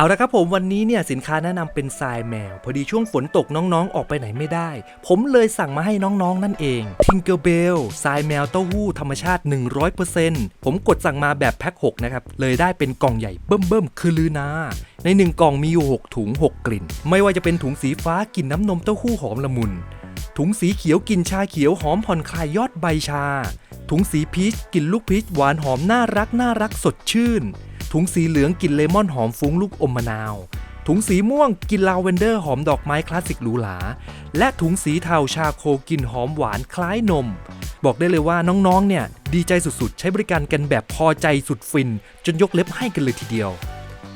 เอาละครับผมวันนี้เนี่ยสินค้าแนะนำเป็นทรายแมว พอดีช่วงฝนตกน้องๆ ออกไปไหนไม่ได้ ผมเลยสั่งมาให้น้องๆ นั่นเอง Tinkerbell ทรายแมวเต้าหู้ธรรมชาติ 100%ผมกดสั่งมาแบบแพ็ค6นะครับ เลยได้เป็นกล่องใหญ่เบิ่มๆ คือลือนาใน 1 กล่องมีอยู่ 6 ถุง 6 กลิ่น ไม่ว่าจะเป็นถุงสีฟ้ากลิ่นน้ำนมเต้าหู้หอมละมุน ถุงสีเขียวกลิ่นชาเขียวหอมผ่อนคลายยอดใบชา ถุงสีพีชกลิ่นลูกพีชหวานหอมน่ารักน่ารักสดชื่น ถุงสีเหลืองกลิ่นเลมอนหอมฟุ้งลูกอมมะนาว ถุงสีม่วงกลิ่นลาเวนเดอร์หอมดอกไม้คลาสสิกหรูหรา และถุงสีเทาชาโคกลิ่นหอมหวานคล้ายนม บอกได้เลยว่าน้องๆ เนี่ย ดีใจสุดๆ ใช้บริการกันแบบพอใจสุดฟิน จนยกเล็บให้กันเลยทีเดียว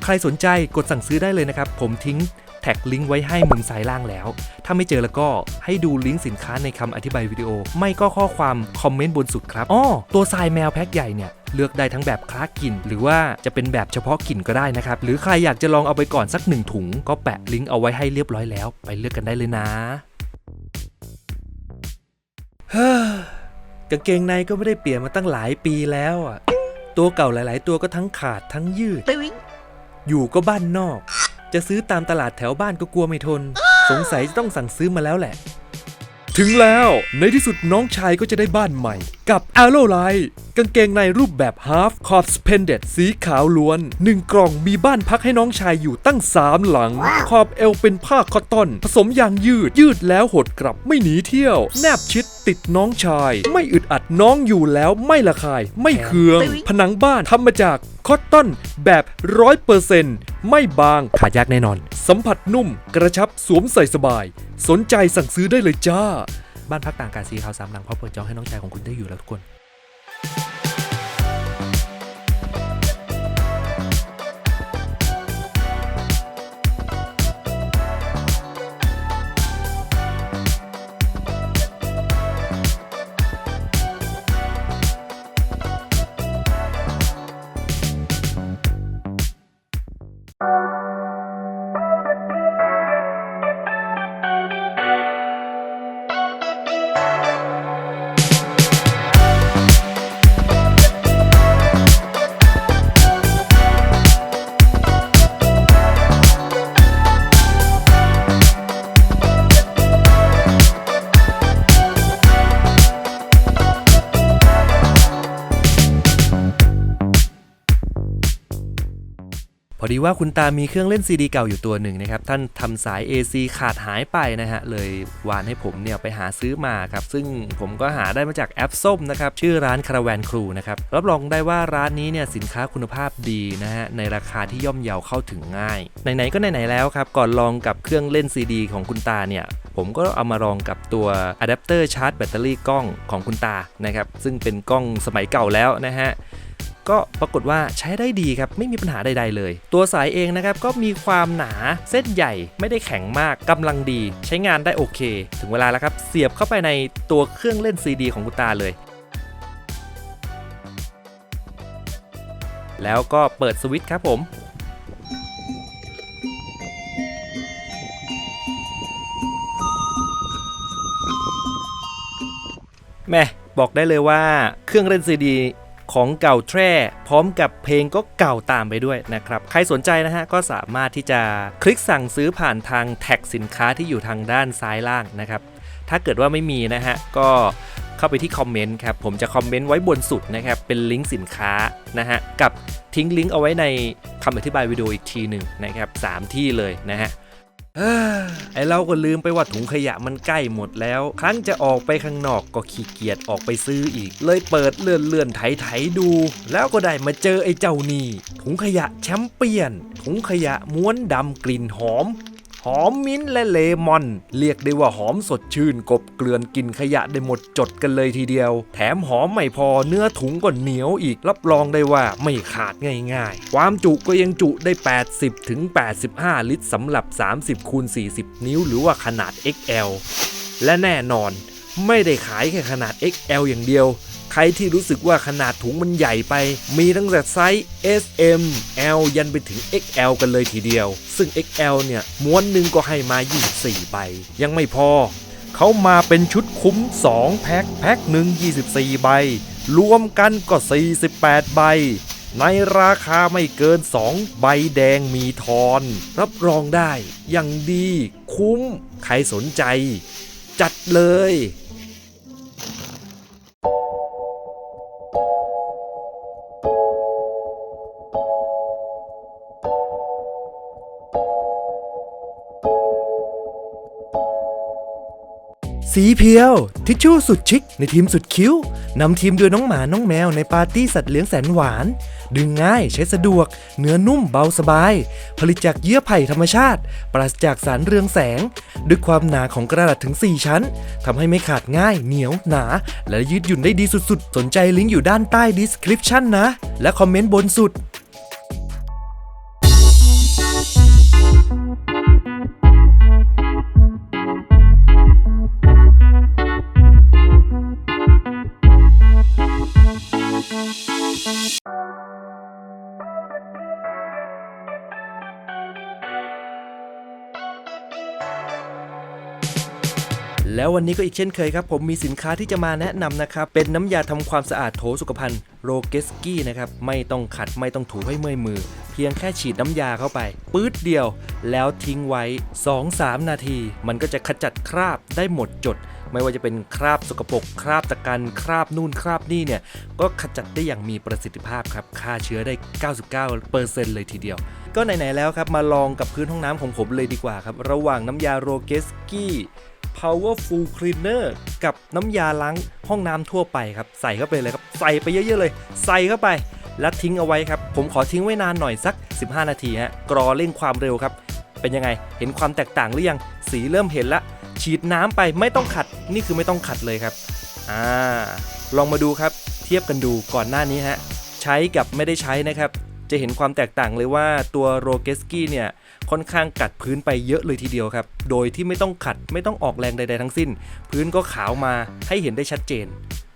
ใครสนใจกดสั่งซื้อได้เลยนะครับ ผมทิ้ง แท็กลิงก์ไว้ให้มุมซ้ายล่างแล้ว ถ้าไม่เจอแล้วก็ให้ดูลิงก์สินค้าในคำอธิบายวิดีโอ ไม่ก็ข้อความคอมเมนต์บนสุดครับอ้อตัวทรายแมวแพ็คใหญ่เนี่ยเลือกได้ทั้งแบบคลาสกลิ่น หรือว่าจะเป็นแบบเฉพาะกลิ่นก็ได้นะครับ หรือใครอยากจะลองเอาไปก่อนสักหนึ่งถุง ก็แปะลิงก์เอาไว้ให้เรียบร้อยแล้ว ไปเลือกกันได้เลยนะเฮ้อกางเกงในก็ไม่ได้เปลี่ยนมาตั้งหลายปีแล้วอะ ตัวเก่าหลาย ๆ ตัวก็ทั้งขาดทั้งยืด อยู่ก็บ้านนอก จะซื้อตามตลาดแถวบ้านก็กลัวไม่ทน สงสัยจะต้องสั่งซื้อมาแล้วแหละ ถึงแล้วในที่สุดน้องชายก็จะได้บ้านใหม่ กับ a l o l i กางเกงในรูปแบบ half ขอบ suspended สีขาวล้วน 1 กล่องมีบ้านพักให้น้องชายอยู่ตั้ง 3 หลัง ขอบเอวเป็นผ้าคอตตอน ผสมยางยืด ยืดแล้วหดกลับไม่หนีเที่ยว แนบชิดติดน้องชาย ไม่อึดอัดน้องอยู่แล้วไม่ระคาย ไม่เคือง ผนังบ้านทำมาจาก คอตตอนแบบร้อยเปอร์เซ็นต์ไม่บางขายากแน่นอน สัมผัสนุ่มกระชับสวมใส่สบาย สนใจสั่งซื้อได้เลยจ้า บ้านพักต่างกาสีขาวสามหลังพร้อมเปิดจองให้น้องชายของคุณได้อยู่แล้วทุกคน อดีว่าคุณตามีเครื่องเล่นซีดีเก่าอยู่ตัวหนึ่งนะครับ ท่านทำสาย AC ขาดหายไปนะฮะ เลยวานให้ผมเนี่ยไปหาซื้อมาครับ ซึ่งผมก็หาได้มาจากแอปส้มนะครับ ชื่อร้านคาราแวนครูนะครับ รับรองได้ว่าร้านนี้เนี่ยสินค้าคุณภาพดีนะฮะ ในราคาที่ย่อมเยาเข้าถึงง่าย ไหนๆก็ไหนๆแล้วครับ ก่อนลองกับเครื่องเล่นซีดีของคุณตาเนี่ยผมก็เอามาลองกับตัวอะแดปเตอร์ชาร์จแบตเตอรี่กล้องของคุณตานะครับซึ่งเป็นกล้องสมัยเก่าแล้วนะฮะ ก็ปรากฏว่าใช้ได้ดีครับ ไม่มีปัญหาใด ๆ เลย ตัวสายเองนะครับก็มีความหนาเส้นใหญ่ไม่ได้แข็งมากกำลังดี ใช้งานได้โอเค ถึงเวลาแล้วครับ เสียบเข้าไปในตัวเครื่องเล่นซีดีของคุณตาเลย แล้วก็เปิดสวิตช์ครับผมแม่บอกได้เลยว่าเครื่องเล่นซีดี ของเก่าแทร่พร้อมกับเพลงก็เก่าตามไปด้วยนะครับ ใครสนใจนะฮะก็สามารถที่จะคลิกสั่งซื้อผ่านทางแท็กสินค้าที่อยู่ทางด้านซ้ายล่างนะครับ ถ้าเกิดว่าไม่มีนะฮะก็เข้าไปที่คอมเมนต์ครับ ผมจะคอมเมนต์ไว้บนสุดนะครับ เป็นลิงก์สินค้านะฮะกับทิ้งลิงก์เอาไว้ในคำอธิบายวิดีโออีกทีหนึ่งนะครับสามที่เลยนะฮะ ไอเราก็ลืมไปว่าถุงขยะมันใกล้หมดแล้ว ครั้งจะออกไปข้างนอกก็ขี้เกียจออกไปซื้ออีก เลยเปิดเลื่อนเลื่อนไถไถดู แล้วก็ได้มาเจอไอ้เจ้านี่ถุงขยะแชมเปี้ยน ถุงขยะม้วนดำกลิ่นหอม หอมมิ้นท์และเลมอน เรียกได้ว่าหอมสดชื่น กบเกลื่อนกินขยะได้หมดจดกันเลยทีเดียว แถมหอมไม่พอเนื้อถุงก็เหนียวอีกรับรองได้ว่าไม่ขาดง่ายๆ ความจุก็ยังจุได้ 80ถึง85 ลิตรสำหรับ 30คูณ40 นิ้ว หรือว่าขนาด XL และแน่นอนไม่ได้ขายแค่ขนาด XL อย่างเดียว ใครที่รู้สึกว่าขนาดถุงมันใหญ่ไป มีตั้งแต่ไซส์ S M L ยันไปถึง XL กันเลยทีเดียว ซึ่ง XL เนี่ยม้วนหนึ่งก็ให้มา 24 ใบ ยังไม่พอ เขามาเป็นชุดคุ้ม 2 แพ็คแพ็คหนึ่ง24 ใบ รวมกันก็ 48 ใบ ในราคาไม่เกิน 2 ใบแดงมีทอน รับรองได้ อย่างดี คุ้ม ใครสนใจ จัดเลย สีเพียว ทิชชู่สุดชิคในทีมสุดคิ้วนำทีมโดยน้องหมาน้องแมวในปาร์ตี้สัตว์เลี้ยงแสนหวาน ดึงง่ายใช้สะดวก เนื้อนุ่มเบาสบาย ผลิตจากเยื่อไผ่ธรรมชาติ ปราศจากสารเรืองแสง ด้วยความหนาของกระดาษถึง 4 ชั้นทำให้ไม่ขาดง่าย เหนียวหนา และยืดหยุ่นได้ดีสุดๆ สนใจลิงก์อยู่ด้านใต้ description นะ และคอมเมนต์บนสุด วันนี้ก็อีกเช่นเคยครับผมมีสินค้าที่จะมาแนะนำนะครับ เป็นน้ำยาทำความสะอาดโถสุขภัณฑ์โรเกสกี้นะครับ ไม่ต้องขัดไม่ต้องถูให้เมื่อยมือ เพียงแค่ฉีดน้ำยาเข้าไป ปื๊ดเดียว แล้วทิ้งไว้ 2-3 นาที มันก็จะขจัดคราบได้หมดจด ไม่ว่าจะเป็นคราบสกปรกคราบตะกันคราบนู่นคราบนี่เนี่ย ก็ขจัดได้อย่างมีประสิทธิภาพครับฆ่าเชื้อได้ 99%เลยทีเดียว ก็ไหนๆแล้วครับมาลองกับพื้นห้องน้ำของผมเลยดีกว่าครับ ระหว่างน้ำยาโรเกสกี้ Powerful Cleaner กับน้ำยาล้างห้องน้ำทั่วไปครับ ใส่เข้าไปเลยครับ ใส่ไปเยอะๆเลย ใส่เข้าไป แล้วทิ้งเอาไว้ครับ ผมขอทิ้งไว้นานหน่อยสัก 15 นาทีฮะกรอเร่งความเร็วครับ เป็นยังไง เห็นความแตกต่างหรือยัง สีเริ่มเห็นละ ฉีดน้ำไปไม่ต้องขัด นี่คือไม่ต้องขัดเลยครับ อ่า ลองมาดูครับ เทียบกันดูก่อนหน้านี้ฮะ ใช้กับไม่ได้ใช้นะครับ จะเห็นความแตกต่างเลยว่าตัวโรเกสกี้เนี่ย ค่อนข้างกัดพื้นไปเยอะเลยทีเดียวครับ โดยที่ไม่ต้องขัดไม่ต้องออกแรงใด ๆ ทั้งสิ้น พื้นก็ขาวมาให้เห็นได้ชัดเจน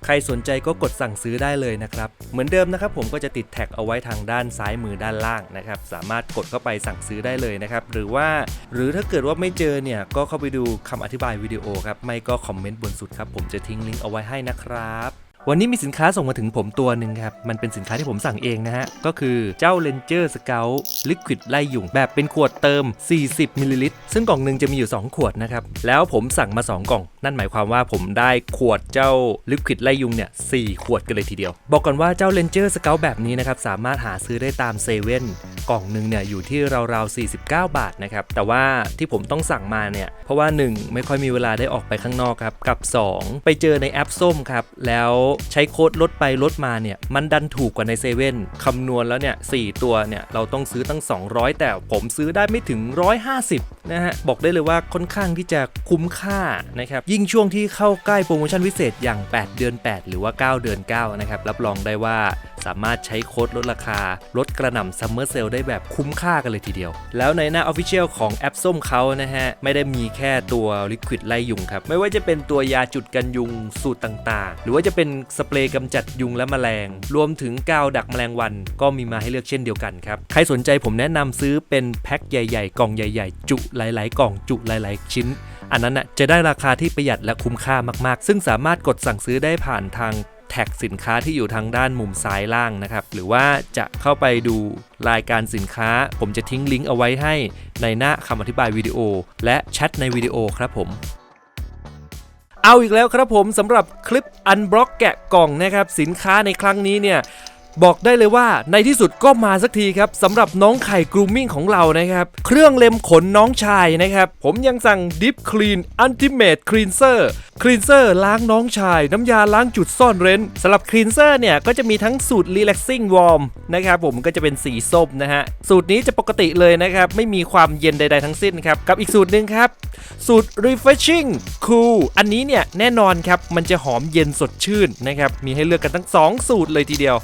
ใครสนใจก็กดสั่งซื้อได้เลยนะครับ เหมือนเดิมนะครับผมก็จะติดแท็กเอาไว้ทางด้านซ้ายมือด้านล่างนะครับ สามารถกดเข้าไปสั่งซื้อได้เลยนะครับ หรือว่า หรือถ้าเกิดว่าไม่เจอเนี่ยก็เข้าไปดูคำอธิบายวิดีโอครับ ไม่ก็คอมเมนต์บนสุดครับ ผมจะทิ้งลิงก์เอาไว้ให้นะครับ วันนี้มีสินค้าส่งมาถึงผมตัวหนึ่งครับ มันเป็นสินค้าที่ผมสั่งเองนะฮะ ก็คือเจ้า Ranger Scout Liquid ไล่ยุงแบบเป็นขวดเติม 40มิลลิลิตรซึ่งกล่องหนึ่งจะมีอยู่ 2 ขวดนะครับ แล้วผมสั่งมา 2 กล่อง นั่นหมายความว่าผมได้ขวดเจ้า Liquid ไล่ยุงเนี่ย4ขวดกันเลยทีเดียว บอกก่อนว่าเจ้า Ranger Scout แบบนี้นะครับ สามารถหาซื้อได้ตามเซเว่นกล่องหนึ่งเนี่ยอยู่ที่ราวๆ49 บาทนะครับ แต่ว่าที่ผมต้องสั่งมาเนี่ยเพราะว่า 1 ไม่ค่อยมีเวลาได้ออกไปข้างนอกครับกับ 2 ไปเจอในแอปส้มครับแล้วใช้โค้ดลดไปลดมาเนี่ยมันดันถูกกว่าในเซเว่นคำนวณแล้วเนี่ยสตัวเนี่ยเราต้องซื้อตั้ง 200 แต่ผมซื้อได้ไม่ถึง 150นะฮะบอกได้เลยว่าค่อนข้างที่จะคุ้มค่านะครับยิ่งช่วงที่เข้าใกล้โปรโมชั่นพิเศษอย่าง 8 เดือน 8 หรือว่า 9 เดือน9นะครับรับรองได้ว่า สามารถใช้โค้ดลดราคา ลดกระหน่ำซัมเมอร์เซลได้แบบคุ้มค่ากันเลยทีเดียว แล้วในหน้า Official ของแอปส้มเขานะฮะ ไม่ได้มีแค่ตัวลิควิดไล่ยุงครับ ไม่ว่าจะเป็นตัวยาจุดกันยุงสูตรต่างๆ หรือว่าจะเป็นสเปรย์กำจัดยุงและแมลง รวมถึงกาวดักแมลงวัน ก็มีมาให้เลือกเช่นเดียวกันครับ ใครสนใจผมแนะนำซื้อเป็นแพ็คใหญ่ๆ กล่องใหญ่ ๆ จุหลาย ๆ กล่องจุหลาย ๆ ชิ้นอันนั้นน่ะจะได้ราคาที่ประหยัดและคุ้มค่ามากๆ ซึ่งสามารถกดสั่งซื้อได้ผ่านทาง แท็กสินค้าที่อยู่ทางด้านมุมซ้ายล่างนะครับ หรือว่าจะเข้าไปดูรายการสินค้า ผมจะทิ้งลิงก์เอาไว้ให้ในหน้าคำอธิบายวิดีโอ และแชทในวิดีโอครับผมเอาอีกแล้วครับผมสำหรับคลิปอันบล็อกแกะกล่องนะครับ สินค้าในครั้งนี้เนี่ย บอกได้เลยว่าในที่สุดก็มาสักทีครับสำหรับน้องไข่กรูมมิ่งของเรานะครับ เครื่องเล็มขนน้องชายนะครับ ผมยังสั่ง Deep Clean Ultimate Cleanser Cleanser ล้างน้องชาย น้ำยาล้างจุดซ่อนเร้นสำหรับ Cleanser เนี่ย ก็จะมีทั้งสูตร Relaxing Warm นะครับผมก็จะเป็นสีส้มนะฮะ สูตรนี้จะปกติเลยนะครับ ไม่มีความเย็นใด ๆ ทั้งสิ้นครับ กับอีกสูตรหนึ่งครับ สูตร refreshing cool อันนี้เนี่ย แน่นอนครับ มันจะหอมเย็นสดชื่นนะครับ มีให้เลือกกันทั้ง 2 สูตรเลยทีเดียว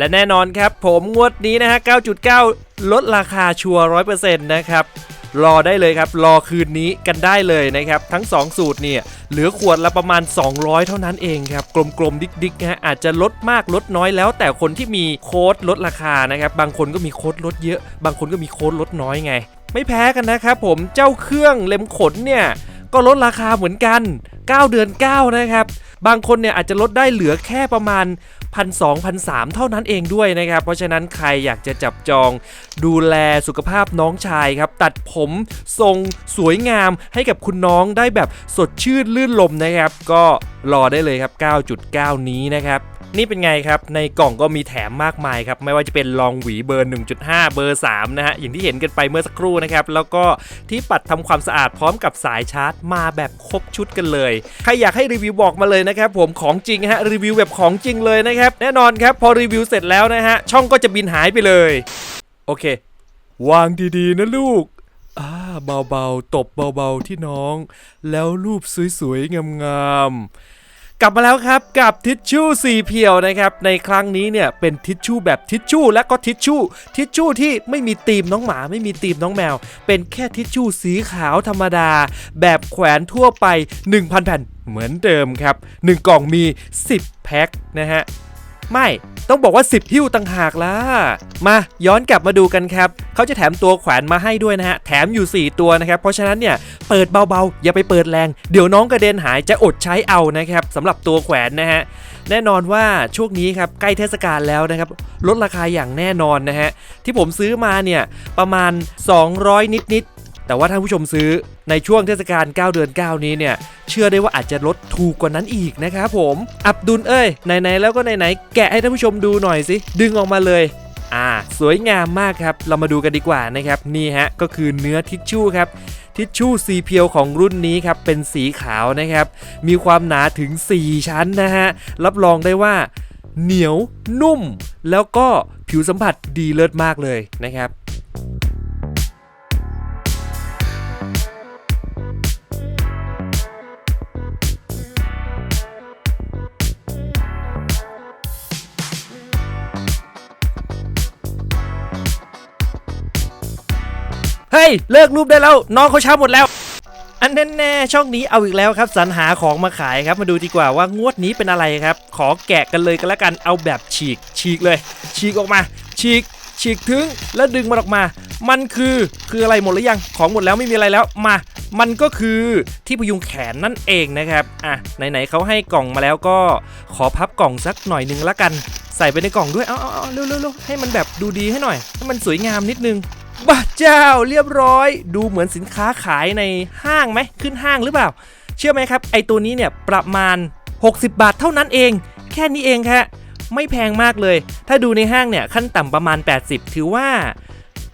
และแน่นอนครับผมงวดนี้นะฮะ 9.9 ลดราคาชัวร์100%นะครับ รอได้เลยครับ รอคืนนี้กันได้เลยนะครับ ทั้ง 2 สูตรเนี่ย เหลือขวดละประมาณ 200 เท่านั้นเองครับ กลมๆ ดิกๆนะฮะอาจจะลดมากลดน้อยแล้ว แต่คนที่มีโค้ดลดราคานะครับ บางคนก็มีโค้ดลดเยอะ บางคนก็มีโค้ดลดน้อยไง ไม่แพ้กันนะครับผมเจ้าเครื่องเล็มขนเนี่ยก็ลดราคาเหมือนกัน 9 เดือน 9 นะครับ บางคนเนี่ยอาจจะลดได้เหลือแค่ประมาณพันสองพันสามเท่านั้นเองด้วยนะครับ เพราะฉะนั้นใครอยากจะจับจอง ดูแลสุขภาพน้องชายครับ ตัดผมทรงสวยงามให้กับคุณน้องได้แบบสดชื่นลื่นลมนะครับ ก็รอได้เลยครับ 9.9 นี้นะครับ นี่เป็นไงครับ ในกล่องก็มีแถมมากมายครับ ไม่ว่าจะเป็นลองหวีเบอร์ 1.5 เบอร์ 3 นะฮะ อย่างที่เห็นกันไปเมื่อสักครู่นะครับ แล้วก็ที่ปัดทำความสะอาดพร้อมกับสายชาร์จมาแบบครบชุดกันเลย ใครอยากให้รีวิวบอกมาเลยนะครับ ผมของจริงฮะ รีวิวแบบของจริงเลยนะครับ แน่นอนครับ พอรีวิวเสร็จแล้วนะฮะ ช่องก็จะบินหายไปเลย โอเค วางดีๆนะลูกอ่าเบาๆ ตบเบาๆที่น้อง แล้วรูปสวยๆงามๆ กลับมาแล้วครับกับทิชชู่สีเพียวนะครับในครั้งนี้เนี่ยเป็นทิชชู่แบบทิชชู่และก็ทิชชู่ทิชชู่ที่ไม่มีตีมน้องหมาไม่มีตีมน้องแมว เป็นแค่ทิชชู่สีขาวธรรมดา แบบแขวนทั่วไป 1,000 แผ่นเหมือนเดิมครับ 1 กล่องมี 10 แพ็คนะฮะ ไม่ต้องบอกว่า 10 หิ้วต่างหากล่ะ มาย้อนกลับมาดูกันครับ เขาจะแถมตัวแขวนมาให้ด้วยนะฮะ แถมอยู่ 4 ตัวนะครับ เพราะฉะนั้นเนี่ย เปิดเบาๆ อย่าไปเปิดแรง เดี๋ยวน้องกระเด็นหายจะอดใช้เอานะครับสำหรับตัวแขวนนะฮะ แน่นอนว่าช่วงนี้ครับ ใกล้เทศกาลแล้วนะครับ ลดราคาอย่างแน่นอนนะฮะ ที่ผมซื้อมาเนี่ย ประมาณ 200 นิดๆ แต่ว่าท่านผู้ชมซื้อในช่วงเทศกาล 9 เดือน 9 นี้เนี่ย เชื่อได้ว่าอาจจะลดถูกกว่านั้นอีกนะครับผม อับดุลเอ้ย ไหน ๆ แล้วก็ไหน ๆ แกะให้ท่านผู้ชมดูหน่อยสิ ดึงออกมาเลยอ่าสวยงามมากครับ เรามาดูกันดีกว่านะครับ นี่ฮะ ก็คือเนื้อทิชชู่ครับ ทิชชู่ซีเพียวของรุ่นนี้ครับ เป็นสีขาวนะครับ มีความหนาถึง 4 ชั้นนะฮะ รับรองได้ว่าเหนียวนุ่ม แล้วก็ผิวสัมผัสดีเลิศมากเลยนะครับ ฮ้ย เลิกรูปได้แล้ว น้องเขาช้าหมดแล้ว อันแน่ๆช่องนี้เอาอีกแล้วครับสรรหาของมาขายครับ มาดูดีกว่าว่างวดนี้เป็นอะไรครับ ขอแกะกันเลยกันล้วกันเอาแบบฉีก ฉีกเลย ฉีกออกมา ฉีก ฉีกถึงแล้วดึงมันออกมา มันคือคืออะไรหมดหรือยังของหมดแล้วไม่มีอะไรแล้วมามันก็คือที่พยุงแขนนั่นเองนะครับ อะ ไหนๆเขาให้กล่องมาแล้วก็ขอพับกล่องสักหน่อยหนึงละกัน ใส่ไปในกล่องด้วย เอาเอาเอาเร็วๆให้มันแบบดูดีให้หน่อย ให้มันสวยงามนิดนึง บ้าเจ้าเรียบร้อย ดูเหมือนสินค้าขายในห้างไหมขึ้นห้างหรือเปล่า เชื่อไหมครับ ไอตัวนี้เนี่ยประมาณ 60 บาทเท่านั้นเอง แค่นี้เองครับไม่แพงมากเลย ถ้าดูในห้างเนี่ยขั้นต่ำประมาณ 80 ถือว่า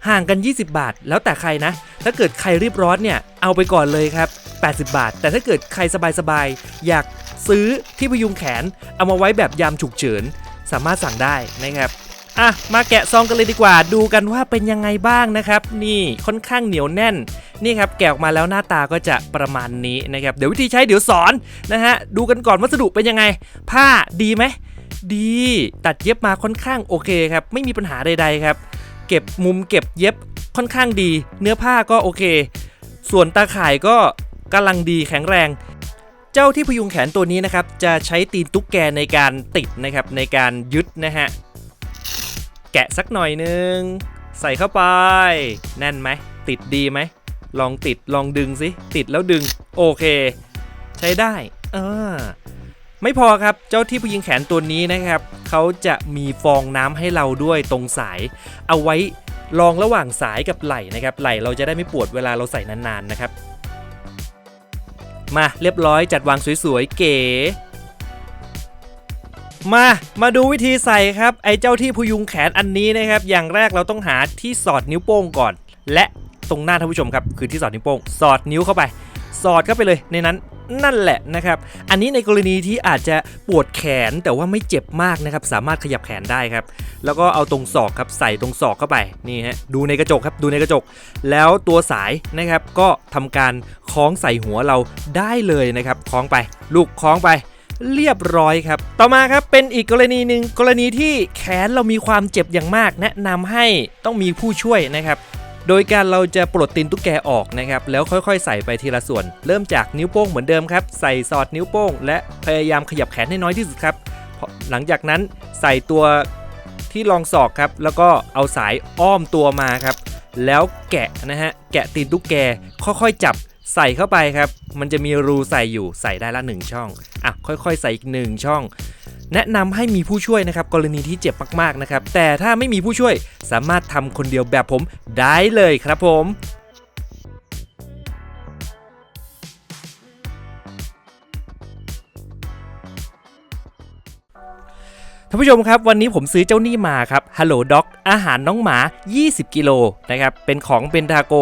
ห่างกัน 20 บาท แล้วแต่ใครนะ ถ้าเกิดใครรีบร้อนเนี่ยเอาไปก่อนเลยครับ 80 บาท แต่ถ้าเกิดใครสบายๆอยากซื้อที่พยุงแขน เอามาไว้แบบยามฉุกเฉินสามารถสั่งได้นะครับ อะมาแกะซองกันเลยดีกว่า ดูกันว่าเป็นยังไงบ้างนะครับ นี่ค่อนข้างเหนียวแน่นนี่ครับแกะออกมาแล้วหน้าตาก็จะประมาณนี้นะครับ เดี๋ยววิธีใช้เดี๋ยวสอนนะฮะดูกันก่อนวัสดุเป็นยังไง ผ้าดีไหมดีตัดเย็บมาค่อนข้างโอเคครับ ไม่มีปัญหาใด ๆ ครับ เก็บมุมเก็บเย็บค่อนข้างดี เนื้อผ้าก็โอเค ส่วนตาข่ายก็กำลังดีแข็งแรง เจ้าที่พยุงแขนตัวนี้นะครับ จะใช้ตีนตุ๊กแกในการติดนะครับในการยึดนะฮะ แกะสักหน่อยนึง ใส่เข้าไป แน่นไหม ติดดีไหม ลองติดลองดึงสิติดแล้วดึง โอเค ใช้ได้เออไม่พอครับเจ้าที่ผู้ยิงแขนตัวนี้นะครับ เขาจะมีฟองน้ำให้เราด้วยตรงสาย เอาไว้รองระหว่างสายกับไหล่นะครับ ไหล่เราจะได้ไม่ปวดเวลาเราใส่นานๆนะครับ มาเรียบร้อยจัดวางสวยๆเก๋ มา มาดูวิธีใส่ครับ ไอ้เจ้าที่พยุงแขนอันนี้นะครับ อย่างแรกเราต้องหาที่สอดนิ้วโป้งก่อน และตรงหน้าท่านผู้ชมครับ คือที่สอดนิ้วโป้ง สอดนิ้วเข้าไป สอดเข้าไปเลยในนั้นนั่นแหละนะครับ อันนี้ในกรณีที่อาจจะปวดแขนแต่ว่าไม่เจ็บมากนะครับ สามารถขยับแขนได้ครับ แล้วก็เอาตรงศอกครับใส่ตรงศอกเข้าไปนี่ฮะดูในกระจกครับดูในกระจก แล้วตัวสายนะครับก็ทำการคล้องใส่หัวเราได้เลยนะครับคล้องไป ลูกคล้องไป เรียบร้อยครับ ต่อมาครับเป็นอีกกรณีหนึ่งกรณีที่แขนเรามีความเจ็บอย่างมาก แนะนำให้ต้องมีผู้ช่วยนะครับโดยการเราจะปลดตีนตุ๊กแกออกนะครับ แล้วค่อยๆ ใส่ไปทีละส่วน เริ่มจากนิ้วโป้งเหมือนเดิมครับ ใส่สอดนิ้วโป้ง และพยายามขยับแขนให้น้อยที่สุดครับหลังจากนั้นใส่ตัวที่รองศอกครับ แล้วก็เอาสายอ้อมตัวมาครับ แล้วแกะนะฮะ แกะตีนตุ๊กแกค่อยๆ จับ ใส่เข้าไปครับ มันจะมีรูใส่อยู่ใส่ได้ละหนึ่งช่อง อะ ค่อยๆ ใส่อีกหนึ่งช่อง แนะนำให้มีผู้ช่วยนะครับกรณีที่เจ็บมากๆนะครับ แต่ถ้าไม่มีผู้ช่วยสามารถทำคนเดียวแบบผมได้เลยครับผมานผู้ชมครับวันนี้ผมซื้อเจ้านี่มาครับ Hello Dog อาหารน้องหมา 20 กิโลนะครับเป็นของเบนทาโก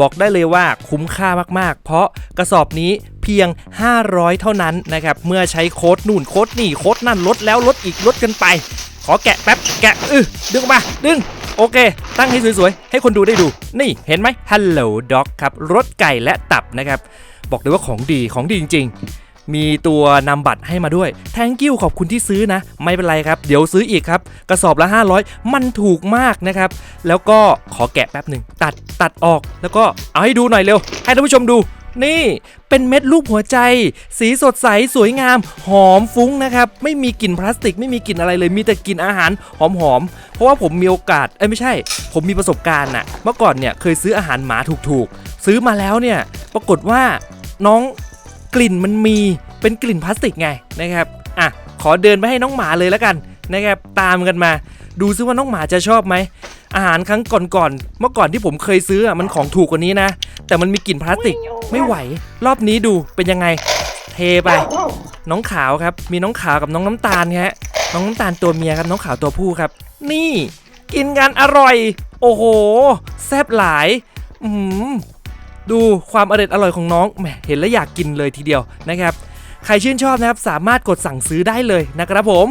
บอกได้เลยว่าคุ้มค่ามากๆ เพราะกระสอบนี้เพียง 500 เท่านั้นนะครับเมื่อใช้โค้ดนู่นโค้ดนี่โค้ดนั่นลดแล้วลดอีกลดกันไป ขอแกะแป๊บแกะอือดึงมาดึงโอเค ตั้งให้สวยๆ ให้คนดูได้ดู นี่เห็นไหม Hello Dog ครับรสไก่และตับนะครับ บอกเลยว่าของดีของดีจริง ๆ มีตัวนำบัตรให้มาด้วย thank you ขอบคุณที่ซื้อนะ ไม่เป็นไรครับ เดี๋ยวซื้ออีกครับ กระสอบละ 500 มันถูกมากนะครับ แล้วก็ขอแกะแป๊บหนึ่งตัดตัดออกแล้วก็เอาให้ดูหน่อยเร็ว ให้ท่านผู้ชมดูนี่เป็นเม็ดรูปหัวใจ สีสดใสสวยงาม หอมฟุ้งนะครับ ไม่มีกลิ่นพลาสติก ไม่มีกลิ่นอะไรเลย มีแต่กลิ่นอาหารหอมๆ เพราะว่าผมมีโอกาส เอ้ยไม่ใช่ ผมมีประสบการณ์นะเมื่อก่อนเนี่ยเคยซื้ออาหารหมาถูกๆ ซื้อมาแล้วเนี่ย ปรากฏว่าน้อง กลิ่นมันมีเป็นกลิ่นพลาสติกไงนะครับอะขอเดินไปให้น้องหมาเลยแล้วกันนะครับตามกันมา ดูซิว่าน้องหมาจะชอบไหมอาหารครั้งก่อนๆเมื่อก่อนที่ผมเคยซื้ออะมันของถูกกว่านี้นะ แต่มันมีกลิ่นพลาสติกไม่ไหว รอบนี้ดูเป็นยังไง เทไป น้องขาวครับ มีน้องขาวกับน้องน้ำตาลฮะน้องน้ำตาลตัวเมียครับน้องขาวตัวผู้ครับ นี่ กินกันอร่อย โอ้โห แซ่บหลาย อือหือ ดูความอร่อยอร่อยของน้องแหมเห็นแล้วอยากกินเลยทีเดียวนะครับ ใครชื่นชอบนะครับสามารถกดสั่งซื้อได้เลยนะครับผม